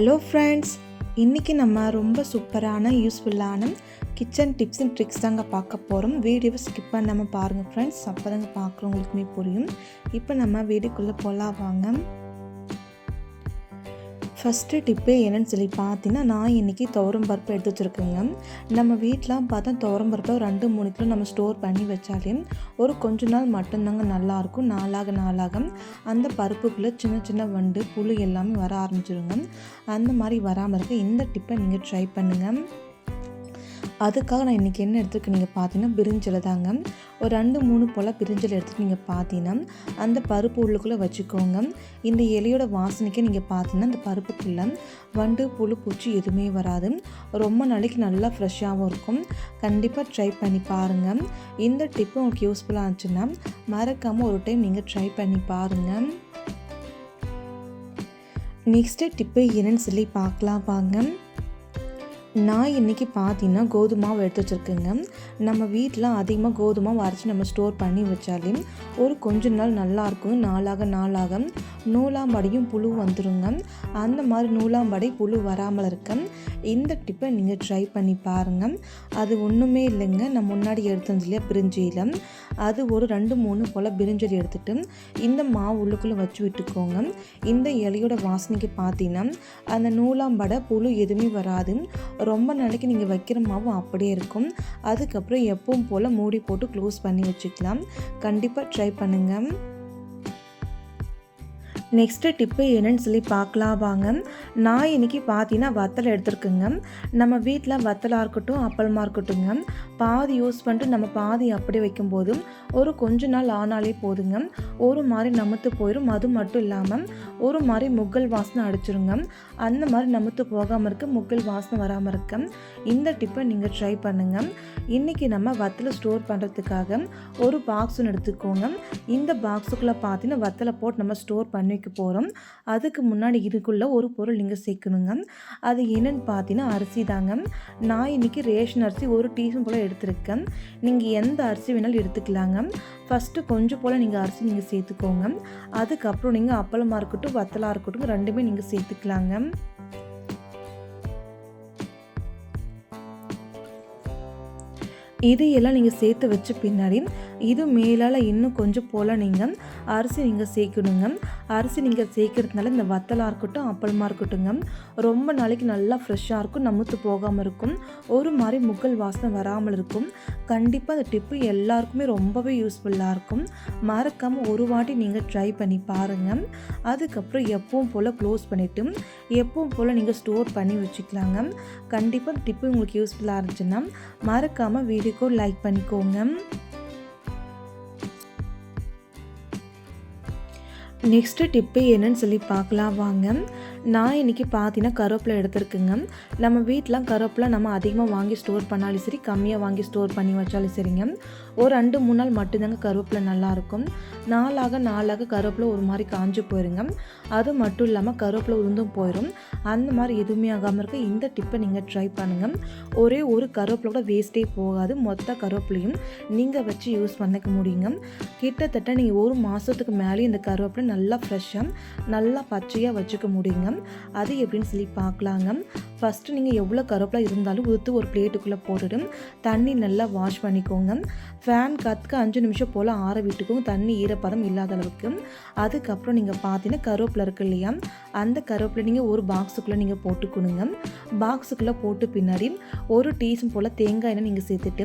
Hello friends இன்றைக்கி நம்ம ரொம்ப சூப்பரான யூஸ்ஃபுல்லான கிச்சன் டிப்ஸ் அண்ட் ட்ரிக்ஸ் தாங்க பார்க்க போகிறோம் வீடியோவை ஸ்கிப் பண்ணாமல் பாருங்கள் ஃப்ரெண்ட்ஸ் அப்போ தாங்க பார்க்குறவங்களுக்குமே புரியும். இப்போ நம்ம வீடுக்குள்ளே போகலாம் வாங்க. ஃபஸ்ட்டு டிப்பு என்னென்னு சொல்லி பார்த்தீங்கன்னா நான் இன்றைக்கி துவரம் பருப்பு எடுத்து வச்சுருக்கேங்க. நம்ம வீட்டெலாம் பார்த்தா துவரம் பருப்பை ரெண்டு மூணு கிலோ நம்ம ஸ்டோர் பண்ணி வச்சாலே ஒரு கொஞ்ச நாள் மட்டும்தாங்க நல்லாயிருக்கும். நாளாக நாளாக அந்த பருப்புக்குள்ளே சின்ன சின்ன வண்டு புழு எல்லாமே வர ஆரம்பிச்சிருங்க. அந்த மாதிரி வராமல் இருக்க இந்த டிப்பை நீங்கள் ட்ரை பண்ணுங்கள் அதுக்காக நான் இன்றைக்கி என்ன எடுத்துருக்கு நீங்கள் பார்த்தீங்கன்னா பிரிஞ்சலை தாங்க. ஒரு ரெண்டு மூணு போல் பிரிஞ்சலை எடுத்துகிட்டு நீங்கள் பார்த்தீங்கன்னா அந்த பருப்பு உள்ளுக்குள்ளே வச்சுக்கோங்க. இந்த இலையோட வாசனைக்கே நீங்கள் பார்த்தீங்கன்னா அந்த பருப்புக்குள்ளே வண்டு புழு பூச்சி எதுவுமே வராது. ரொம்ப நாளைக்கு நல்லா ஃப்ரெஷ்ஷாகவும் இருக்கும். கண்டிப்பாக ட்ரை பண்ணி பாருங்கள் இந்த டிப்பு உங்களுக்கு யூஸ்ஃபுல்லாக இருந்துச்சுன்னா மறக்காமல் ஒரு டைம் நீங்கள் ட்ரை பண்ணி பாருங்கள் நெக்ஸ்ட்டு டிப்பு என்னன்னு சொல்லி பார்க்கலாம் வாங்க. நான் இன்றைக்கி பார்த்தீங்கன்னா கோதுமாவை எடுத்து வச்சுருக்கேங்க. நம்ம வீட்டில் அதிகமாக கோதுமை அரைச்சி நம்ம ஸ்டோர் பண்ணி வச்சாலே ஒரு கொஞ்ச நாள் நல்லாயிருக்கும் நாளாக நாளாக நூலாம்படியும் புழு வந்துருங்க. அந்த மாதிரி நூலாம்படை புழு வராமல் இருக்க இந்த டிப்பை நீங்கள் ட்ரை பண்ணி பாருங்கள் அது ஒன்றுமே இல்லைங்க. நான் முன்னாடி எடுத்தது இல்லையா? பிரிஞ்சியில். அது ஒரு ரெண்டு மூணு போல் பிரிஞ்சல் எடுத்துகிட்டு இந்த மாவு உள்ளுக்குள்ளே வச்சு விட்டுக்கோங்க. இந்த இலையோட வாசனைக்கு பார்த்தீங்கன்னா அந்த நூலாம்படை புழு எதுவுமே வராது. ரொம்ப நாளைக்கு நீங்கள் வைக்கிற மாவும் அப்படியே இருக்கும். அதுக்கப்புறம் எப்பவும் போல் மூடி போட்டு க்ளோஸ் பண்ணி வச்சுக்கலாம். கண்டிப்பாக ட்ரை பண்ணுங்கள் நெக்ஸ்ட்டு டிப்பு என்னன்னு சொல்லி பார்க்கலாம் வாங்க. நான் இன்றைக்கி பார்த்தீங்கன்னா வத்தலை எடுத்துருக்குங்க. நம்ம வீட்டில் வத்தலாக இருக்கட்டும் அப்பளமாக இருக்கட்டுங்க. பாதி யூஸ் பண்ணிட்டு நம்ம பாதி அப்படி வைக்கும்போது ஒரு கொஞ்ச நாள் ஆனாலே போதுங்க. ஒரு மாதிரி நமுத்து போயிடும் அது மட்டும் இல்லாமல் ஒரு மாதிரி முக்கல் வாசனை அடிச்சிருங்க. அந்த மாதிரி நமுத்து போகாமல் இருக்க முக்கல் வாசனை வராமல் இருக்க இந்த டிப்பை நீங்கள் ட்ரை பண்ணுங்கள் இன்றைக்கி நம்ம வத்தலை ஸ்டோர் பண்ணுறதுக்காக ஒரு பாக்ஸ் ஒன்று எடுத்துக்கோங்க. இந்த பாக்ஸுக்குள்ளே பார்த்தீங்கன்னா வத்தலை போட்டு நம்ம ஸ்டோர் பண்ணி சமைக்க போகிறோம் அதுக்கு முன்னாடி இதுக்குள்ளே ஒரு பொருள் நீங்கள் சேர்க்கணுங்க. அது என்னென்னு பார்த்தீங்கன்னா அரிசி தாங்க. நான் இன்றைக்கி ரேஷன் அரிசி ஒரு டீஸ்பூன் போல் எடுத்திருக்கேன். நீங்கள் எந்த அரிசி வேணாலும் எடுத்துக்கலாங்க. ஃபஸ்ட்டு கொஞ்சம் போல் நீங்கள் அரிசி நீங்கள் சேர்த்துக்கோங்க. அதுக்கப்புறம் நீங்கள் அப்பளமாக இருக்கட்டும் வத்தலாக இருக்கட்டும் ரெண்டுமே நீங்கள் சேர்த்துக்கலாங்க. இதையெல்லாம் நீங்கள் சேர்த்து வச்ச பின்னாடி இது மேலால் இன்னும் கொஞ்சம் போல் நீங்கள் அரிசி நீங்கள் சேர்க்கணுங்க. அரிசி நீங்கள் சேர்க்கறதுனால இந்த வத்தலாக இருக்கட்டும் அப்பளமாக இருக்கட்டுங்க ரொம்ப நாளைக்கு நல்லா ஃப்ரெஷ்ஷாக இருக்கும் நமுத்து போகாமல் இருக்கும். ஒரு மாதிரி முகல் வாசனை வராமல் இருக்கும். கண்டிப்பாக அந்த டிப்பு எல்லாருக்குமே ரொம்பவே யூஸ்ஃபுல்லாக இருக்கும். மறக்காமல் ஒரு வாட்டி நீங்கள் ட்ரை பண்ணி பாருங்கள் அதுக்கப்புறம் எப்பவும் போல் க்ளோஸ் பண்ணிவிட்டு எப்பவும் போல் நீங்கள் ஸ்டோர் பண்ணி வச்சுக்கலாங்க. கண்டிப்பாக டிப்பு உங்களுக்கு யூஸ்ஃபுல்லாக இருந்துச்சுன்னா மறக்காமல் வீடியோக்கு லைக் பண்ணிக்கோங்க. நெக்ஸ்ட்டு டிப்பு என்னன்னு சொல்லி பார்க்கலாம் வாங்க. நான் இன்றைக்கி பார்த்தீங்கன்னா கருவேப்பிலை எடுத்துருக்குங்க. நம்ம வீட்டில் கருவேப்பிலை நம்ம அதிகமாக வாங்கி ஸ்டோர் பண்ணாலும் சரி கம்மியாக வாங்கி ஸ்டோர் பண்ணி வச்சாலும் சரிங்க. ஒரு ரெண்டு மூணு நாள் மட்டும்தாங்க கருவேப்பிலை நல்லாயிருக்கும் நாளாக நாளாக கருவேப்பிலை ஒரு மாதிரி காஞ்சு போயிருங்க. அது மட்டும் இல்லாமல் கருவேப்பிலை உருந்தும் போயிடும் அந்த மாதிரி எதுவுமே ஆகாமல் இருக்க இந்த டிப்பை நீங்கள் ட்ரை பண்ணுங்கள் ஒரே ஒரு கருவேப்பிலை கூட வேஸ்ட்டே போகாது. மொத்த கருவேப்பிலையும் நீங்கள் வச்சு யூஸ் பண்ணிக்க முடியுங்க. கிட்டத்தட்ட நீங்கள் ஒரு மாதத்துக்கு மேலே இந்த கருவேப்பிலை நல்லா ஃப்ரெஷ்ஷாக நல்லா பச்சையாக வச்சுக்க முடியுங்க. அது எப்படின்னு சொல்லி பார்க்கலாங்க ஃபஸ்ட்டு நீங்கள் எவ்வளோ கருவேப்பிலை இருந்தாலும் உதுத்து ஒரு பிளேட்டுக்குள்ளே போட்டுட்டு தண்ணி நல்லா வாஷ் பண்ணிக்கோங்க. ஃபேன் கற்றுக்க அஞ்சு நிமிஷம் போல் ஆற விட்டுக்கோங்க. தண்ணி ஈரப்பதம் இல்லாத அளவுக்கு அதுக்கப்புறம் நீங்கள் பார்த்தீங்கன்னா கருவேப்பிலை இருக்கு இல்லையா? அந்த கருவேப்பிலை நீங்கள் ஒரு பாக்ஸுக்குள்ளே நீங்கள் போட்டுக்கணுங்க. பாக்ஸுக்குள்ளே போட்டு பின்னாடி ஒரு டீஸ்பூன் போல் தேங்காய் எண்ணெய் நீங்கள் சேர்த்துட்டு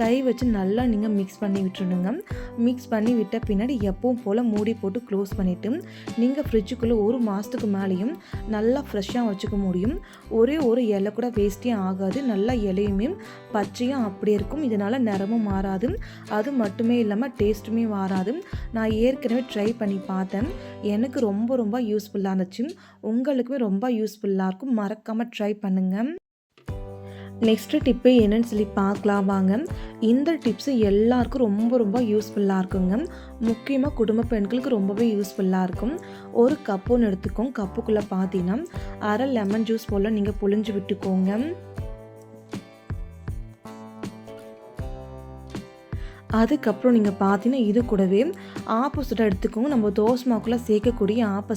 கை வச்சு நல்லா நீங்கள் மிக்ஸ் பண்ணி விட்டுருணுங்க மிக்ஸ் பண்ணி விட்ட பின்னாடி எப்பவும் போல் மூடி போட்டு க்ளோஸ் பண்ணிவிட்டு நீங்கள் ஃப்ரிட்ஜுக்குள்ளே ஒரு மாதத்துக்கு மேலேயும் நல்லா ஃப்ரெஷ்ஷாக வச்சுக்க முடியும். ஒரே ஒரு இலை கூட வேஸ்ட்டே ஆகாது. நல்லா இலையுமே பச்சையும் அப்படியே இருக்கும். இதனால் நிறமும் மாறாது. அது மட்டுமே இல்லாமல் டேஸ்ட்டுமே மாறாது. நான் ஏற்கனவே ட்ரை பண்ணி பார்த்தேன். எனக்கு ரொம்ப ரொம்ப யூஸ்ஃபுல்லாக இருந்துச்சு. உங்களுக்குமே ரொம்ப யூஸ்ஃபுல்லாக இருக்கும். மறக்காமல் ட்ரை பண்ணுங்கள் நெக்ஸ்ட்டு டிப்பு என்னன்னு சொல்லி பார்க்கலாம் வாங்க. இந்த டிப்ஸு எல்லாருக்கும் ரொம்ப ரொம்ப யூஸ்ஃபுல்லாக இருக்குங்க. முக்கியமாக குடும்ப பெண்களுக்கு ரொம்பவே யூஸ்ஃபுல்லாக இருக்கும். ஒரு கப்பு ஒன்று எடுத்துக்கோங்க. கப்புக்குள்ளே பார்த்தீங்கன்னா அரை லெமன் ஜூஸ் போல் நீங்கள் புழிஞ்சு விட்டுக்கோங்க. அதுக்கப்புறம் நீங்கள் பார்த்தீங்கன்னா இது கூடவே ஆப்போசிட்டாக எடுத்துக்கோங்க. நம்ம தோசமாகக்குள்ளே சேர்க்கக்கூடிய ஆப்ப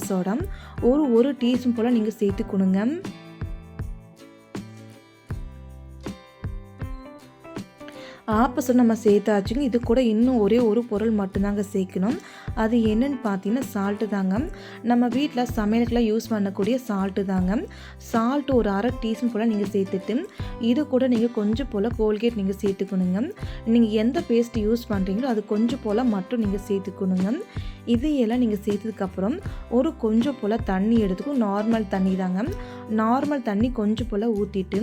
ஒரு ஒரு டீஸ்பூன் போல் நீங்கள் சேர்த்துக்கணுங்க ஆப்போசிட் நம்ம சேர்த்தாச்சுங்க. இது கூட இன்னும் ஒரே ஒரு பொருள் மட்டும்தாங்க சேர்க்கணும். அது என்னன்னு பார்த்தீங்கன்னா சால்ட்டு தாங்க. நம்ம வீட்டில் சமையலுக்குலாம் யூஸ் பண்ணக்கூடிய சால்ட்டு தாங்க. சால்ட்டு ஒரு அரை டீஸ்பூன் போல் நீங்கள் சேர்த்துட்டு இது கூட நீங்கள் கொஞ்சம் போல் கோல்கேட் நீங்கள் சேர்த்துக்கணுங்க. நீங்கள் எந்த பேஸ்ட் யூஸ் பண்ணுறீங்களோ அது கொஞ்சம் போல் மட்டும் நீங்கள் சேர்த்துக்கணுங்க. இதையெல்லாம் நீங்கள் சேர்த்ததுக்கப்புறம் ஒரு கொஞ்சம் போல் தண்ணி எடுத்துக்கும் நார்மல் தண்ணி தாங்க. நார்மல் தண்ணி கொஞ்சம் போல் ஊற்றிட்டு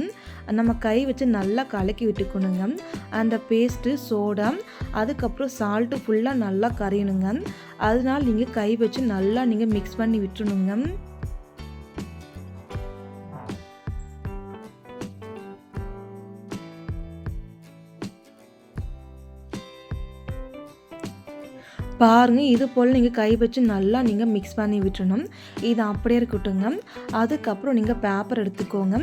நம்ம கை வச்சு நல்லா கலக்கி விட்டுக்கணுங்க. அந்த பேஸ்ட்டு சோடா அதுக்கப்புறம் சால்ட்டு ஃபுல்லாக நல்லா கரையணுங்க. அதனால் நீங்கள் கை வச்சு நல்லா நீங்கள் மிக்ஸ் பண்ணி விட்டுணுங்க பாருங்கள் இது போல் நீங்கள் கை வச்சு நல்லா நீங்கள் மிக்ஸ் பண்ணி விட்டுணும். இது அப்படியே இருக்கட்டுங்க. அதுக்கப்புறம் நீங்கள் பேப்பர் எடுத்துக்கோங்க.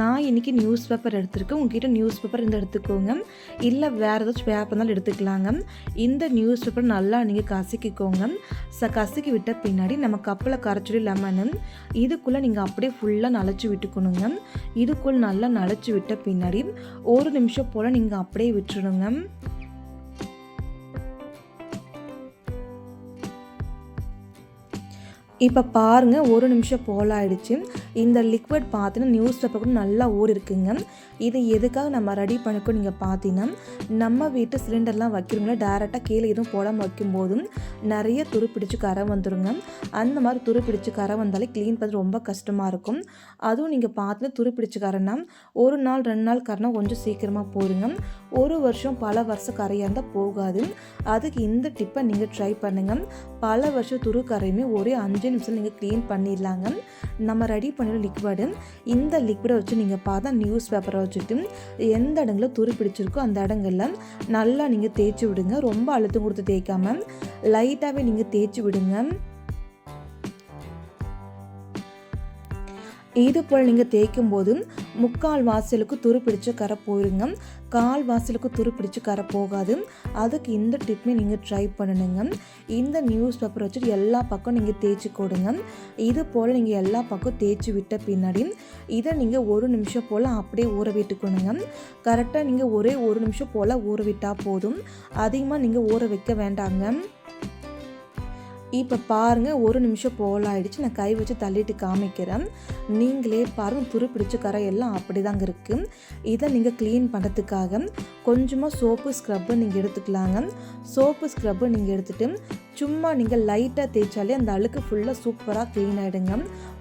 நான் இன்றைக்கி நியூஸ் பேப்பர் எடுத்துருக்கேன். உங்ககிட்ட நியூஸ் பேப்பர் இந்த எடுத்துக்கோங்க. இல்லை வேறு ஏதாச்சும் பேப்பர் இருந்தாலும் எடுத்துக்கலாங்க. இந்த நியூஸ் பேப்பர் நல்லா நீங்கள் கசக்கிக்கோங்க. ச கசக்கி விட்ட பின்னாடி நம்ம கப்பில் கரைச்சுடி லெமனு இதுக்குள்ளே நீங்கள் அப்படியே ஃபுல்லாக நனைச்சி விட்டுக்கணுங்க. இதுக்குள்ளே நல்லா நனைச்சி விட்ட பின்னாடி ஒரு நிமிஷம் போல் நீங்கள் அப்படியே விட்டுருணுங்க இப்போ பாருங்கள் ஒரு நிமிஷம் போல் ஆயிடுச்சு இந்த லிக்விட் பார்த்தீங்கன்னா நியூஸ் பேப்பர் கூட நல்லா ஊறி இருக்குங்க இது எதுக்காக நம்ம ரெடி பண்ணிக்கோ நீங்கள் பார்த்தீங்கன்னா நம்ம வீட்டு சிலிண்டர்லாம் வைக்கிறோங்களா டேரெக்டாக கீழே எதுவும் போடாமல் வைக்கும்போதும் நிறைய துரு பிடிச்சி கரை வந்துடுங்க அந்த மாதிரி துரு பிடிச்சி கரை வந்தாலே க்ளீன் பண்ணுறது ரொம்ப கஷ்டமாக இருக்கும். அதுவும் நீங்கள் பார்த்து துரு பிடிச்சி கரைனா ஒரு நாள் ரெண்டு நாள் கரைனா கொஞ்சம் சீக்கிரமாக போடுங்க ஒரு வருஷம் பல வருஷம் கரையாக இருந்தால் போகாது. அதுக்கு இந்த டிப்பை நீங்கள் ட்ரை பண்ணுங்கள் பல வருஷம் துரு கரையுமே ஒரே அஞ்சு நிமிஷம் நீங்கள் க்ளீன் பண்ணிடலாங்க. நம்ம ரெடி பண்ணிடுற லிக்விடு இந்த லிக்விடை வச்சு நீங்கள் பார்த்தா நியூஸ் பேப்பரை வச்சுட்டு எந்த இடங்களில் துரு பிடிச்சிருக்கோ அந்த இடங்களில் நல்லா நீங்கள் தேய்ச்சி விடுங்க. ரொம்ப அழுத்தம் கொடுத்து தேய்க்காம லைட்டாகவே நீங்கள் தேய்ச்சி விடுங்க. இது போல் நீங்கள் தேய்க்கும் போது முக்கால் வாசலுக்கு துரு பிடிச்ச கரை போயிருங்க. கால் வாசலுக்கு துரு பிடிச்சி கரை போகாது. அதுக்கு இந்த டிப்மே நீங்கள் ட்ரை பண்ணணுங்க இந்த நியூஸ் பேப்பர் வச்சுட்டு எல்லா பக்கம் நீங்கள் தேய்ச்சி கொடுங்க. இது போல் நீங்கள் எல்லா பக்கம் தேய்ச்சி விட்ட பின்னாடி இதை நீங்கள் ஒரு நிமிஷம் போல் அப்படியே ஊற விட்டுக்கணுங்க. கரெக்டாக நீங்கள் ஒரே ஒரு நிமிஷம் போல் ஊற விட்டால் போதும். அதிகமாக நீங்கள் ஊற வைக்க வேண்டாங்க. இப்போ பாருங்கள் ஒரு நிமிஷம் போல் ஆகிடுச்சு நான் கை வச்சு தள்ளிட்டு காமிக்கிறேன். நீங்களே பாருங்கள் துரு பிடிச்ச கரை எல்லாம் அப்படி தாங்க இருக்குது இதை நீங்கள் க்ளீன் பண்ணுறதுக்காக கொஞ்சமாக சோப்பு ஸ்க்ரப்பு நீங்கள் எடுத்துக்கலாங்க. சோப்பு ஸ்க்ரப்பு நீங்கள் எடுத்துகிட்டு சும்மா நீங்கள் லைட்டாக தேய்ச்சாலே அந்த அழுக்கு ஃபுல்லாக சூப்பராக க்ளீன் ஆகிடுங்க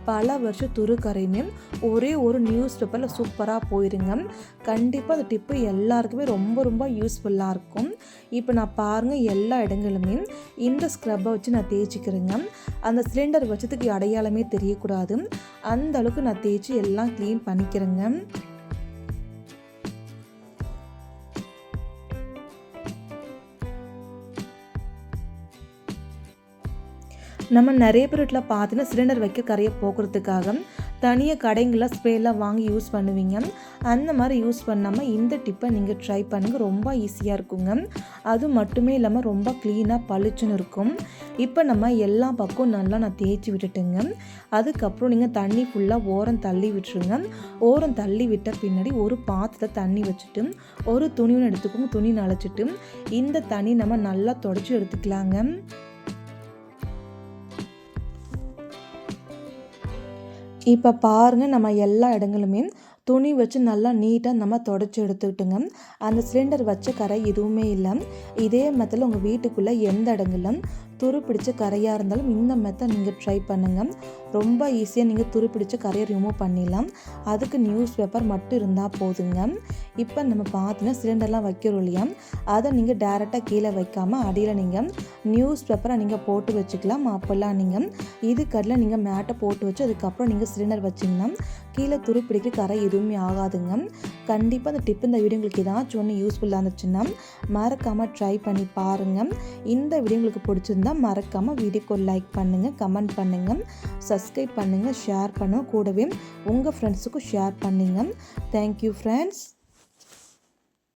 பல வருஷம் துரு ஒரே ஒரு நியூஸ் பேப்பரில் சூப்பராக போயிருங்க. கண்டிப்பாக அந்த டிப்பு எல்லாருக்குமே ரொம்ப ரொம்ப யூஸ்ஃபுல்லாக இருக்கும். இப்போ நான் பாருங்கள் எல்லா இடங்களுமே இந்த ஸ்க்ரப்பை வச்சு நான் தேய்ச்சிக்கிறேங்க. அந்த சிலிண்டர் வச்சதுக்கு அடையாளமே தெரியக்கூடாது. அந்த அளவுக்கு நான் தேய்ச்சி எல்லாம் க்ளீன் பண்ணிக்கிறேங்க. நம்ம நிறைய பேர் வீட்டில் பார்த்தீங்கன்னா சிலிண்டர் வைக்க கரையை போக்குறதுக்காக தனியாக கடைங்களில் ஸ்ப்ரேலாம் வாங்கி யூஸ் பண்ணுவீங்க. அந்த மாதிரி யூஸ் பண்ணாமல் இந்த டிப்பை நீங்கள் ட்ரை பண்ணுங்கள் ரொம்ப ஈஸியாக இருக்குங்க. அது மட்டுமே இல்லாமல் ரொம்ப க்ளீனாக பளிச்சுன்னு இருக்கும். இப்போ நம்ம எல்லா பக்கம் நல்லா நான் தேய்ச்சி விட்டுட்டுங்க. அதுக்கப்புறம் நீங்கள் தண்ணி ஃபுல்லாக ஓரம் தள்ளி விட்டுருங்க. ஓரம் தள்ளி விட்ட பின்னாடி ஒரு பாத்திரத்தை தண்ணி வச்சுட்டு ஒரு துணியும் எடுத்துக்கோங்க. துணி நனைச்சிட்டு இந்த தண்ணி நம்ம நல்லா தொடச்சி எடுத்துக்கலாங்க. இப்போ பாருங்கள் நம்ம எல்லா இடங்களுமே துணி வச்சு நல்லா நீட்டாக நம்ம தொடச்சி எடுத்துக்கிட்டுங்க. அந்த சிலிண்டர் வச்ச கரை எதுவுமே இல்லை. இதே மத்தில் உங்கள் வீட்டுக்குள்ளே எந்த இடங்களும் துரு பிடிச்ச கரையாக இருந்தாலும் இந்த மெத்தட் நீங்கள் ட்ரை பண்ணுங்கள் ரொம்ப ஈஸியாக நீங்கள் துரு பிடிச்ச கரையை ரிமூவ் பண்ணிடலாம். அதுக்கு நியூஸ் பேப்பர் மட்டும் இருந்தால் போதுங்க. இப்போ நம்ம பார்த்தீங்கன்னா சிலிண்டர்லாம் வைக்கிறோம் இல்லையா? அதை நீங்கள் டேரெக்டாக கீழே வைக்காமல் அடியில் நீங்கள் நியூஸ் பேப்பரை நீங்கள் போட்டு வச்சுக்கலாம். அப்போல்லாம் நீங்கள் இதுக்கடியில் நீங்கள் மேட்டை போட்டு வச்சு அதுக்கப்புறம் நீங்கள் சிலிண்டர் வச்சிங்கன்னா கீழே துருப்பிடிக்கு கரை எதுவுமே ஆகாதுங்க. கண்டிப்பாக அந்த டிப் இந்த வீடியோ உங்களுக்கு ஏதாச்சும் ஒன்று யூஸ்ஃபுல்லாக இருந்துச்சுன்னா மறக்காமல் ட்ரை பண்ணி பாருங்கள் இந்த வீடியோ உங்களுக்கு பிடிச்சிருந்தா மறக்காமல் வீடியோக்கு லைக் பண்ணுங்கள் கமெண்ட் பண்ணுங்கள் சப்ஸ்கிரைப் பண்ணுங்கள் ஷேர் பண்ணுங்கள் கூடவே உங்கள் ஃப்ரெண்ட்ஸுக்கும் ஷேர் பண்ணுங்கள் தேங்க்யூ ஃப்ரெண்ட்ஸ்